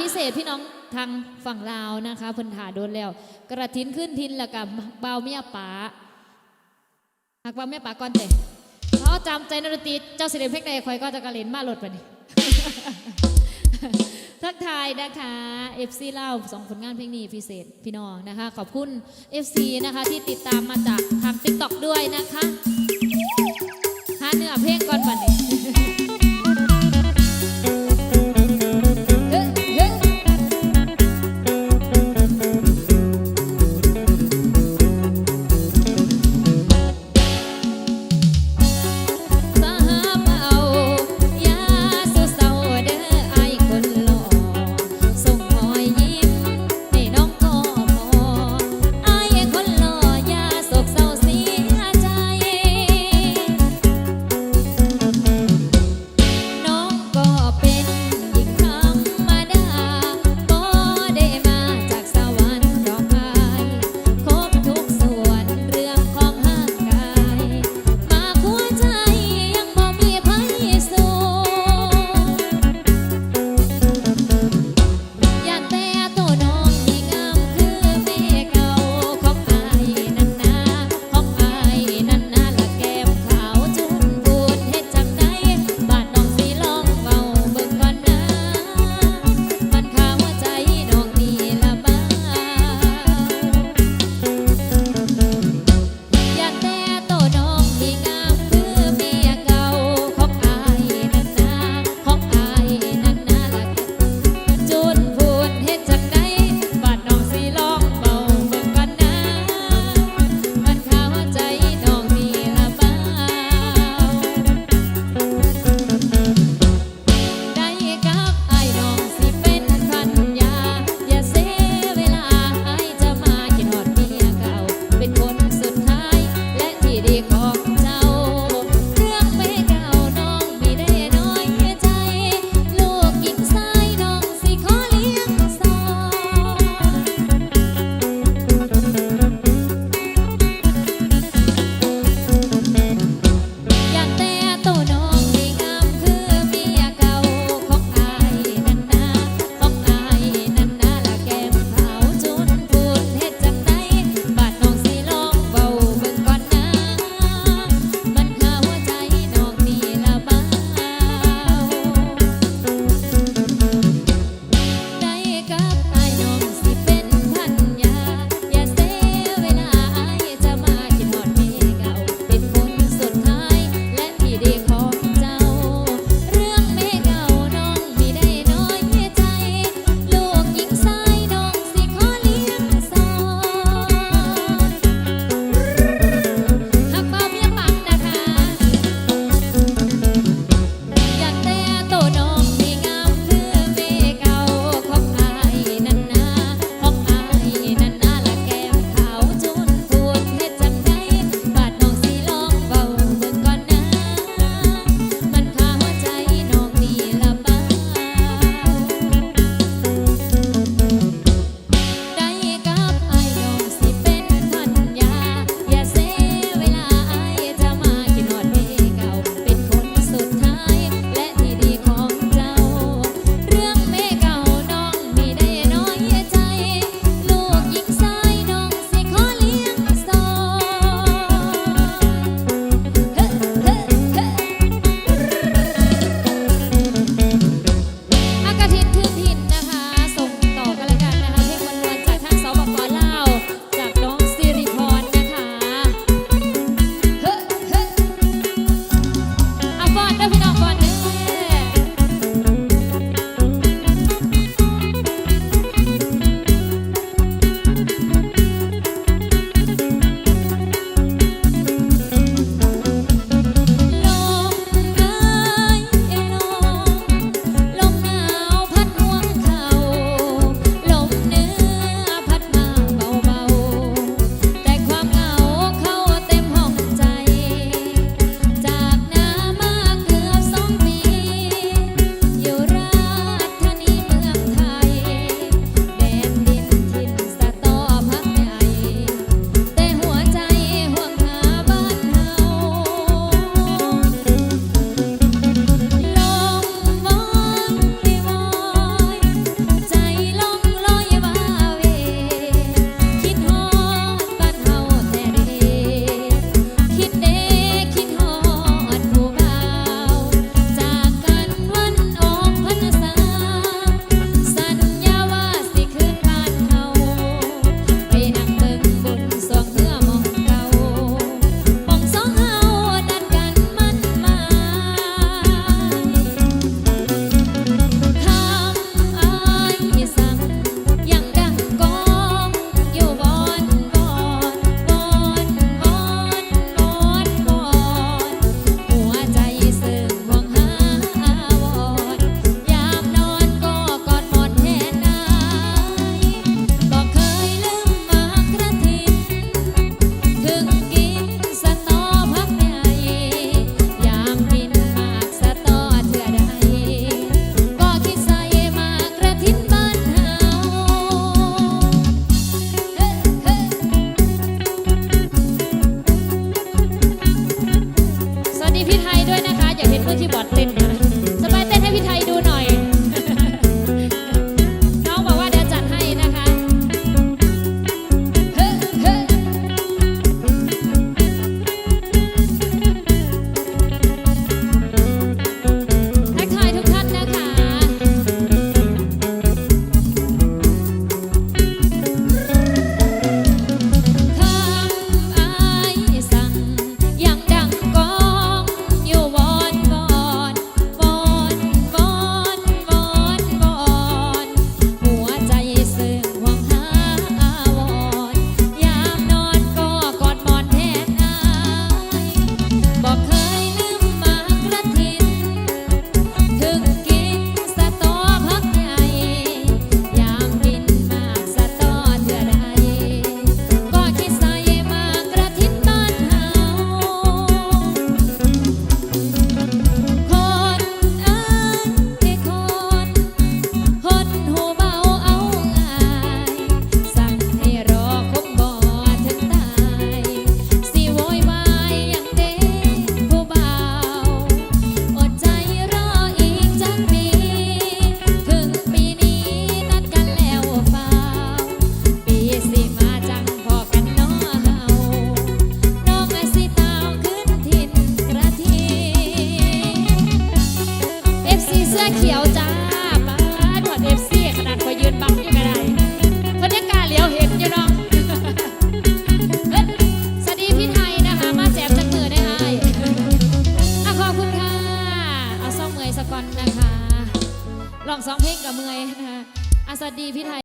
พิเศษพี่น้องทางฝั่งลาวนะคะเพิ่นถาโดนแล้ว กระทินขึ้นทินล้วกับเบาเมียป๋าหากเบาเมียป๋าก่อนแต่เขาจำใจนดนตรีเจ้าสิเดนเพกใดคอยก็จะกระเลนมาหลดไปนี่ทักทายนะคะ FC เล่าสองผลงานเพลงนี้พิเศษพี่น้องนะคะ ขอบคุณ FC นะคะที่ติดตามมาจากทาง TikTok ด้วยนะคะหาเนื้อเพลงก่อนบัดนี้ ดีพี่ไทย